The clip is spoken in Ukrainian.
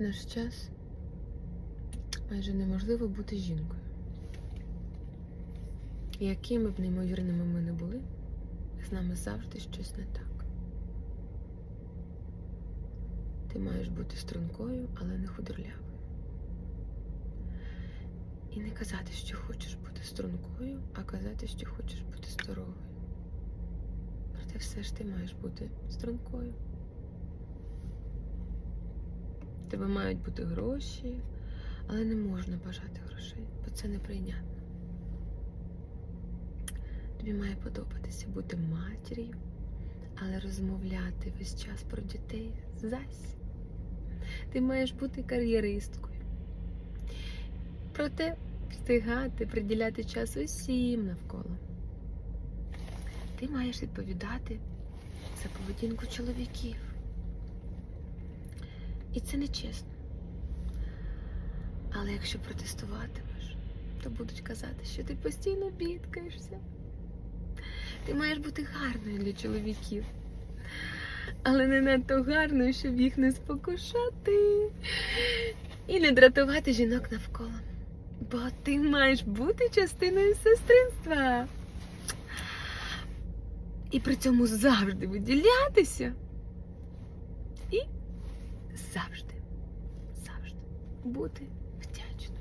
наш час майже неможливо бути жінкою. Якими б неймовірними ми не були, з нами завжди щось не так. Ти маєш бути стрункою, але не худорлявою. І не казати, що хочеш бути стрункою, а казати, що хочеш бути здоровою. Проте все ж ти маєш бути стрункою. Тебе мають бути гроші, але не можна бажати грошей, бо це неприйнятно. Тобі має подобатися бути матір'ю, але розмовляти весь час про дітей зась. Ти маєш бути кар'єристкою. Проте встигати приділяти час усім навколо. Ти маєш відповідати за поведінку чоловіків. І це не чесно. Але якщо протестуватимеш, то будуть казати, що ти постійно бідкаєшся. Ти маєш бути гарною для чоловіків, але не надто гарною, щоб їх не спокушати і не дратувати жінок навколо. Бо ти маєш бути частиною сестринства. І при цьому завжди виділятися завжди, завжди бути вдячною.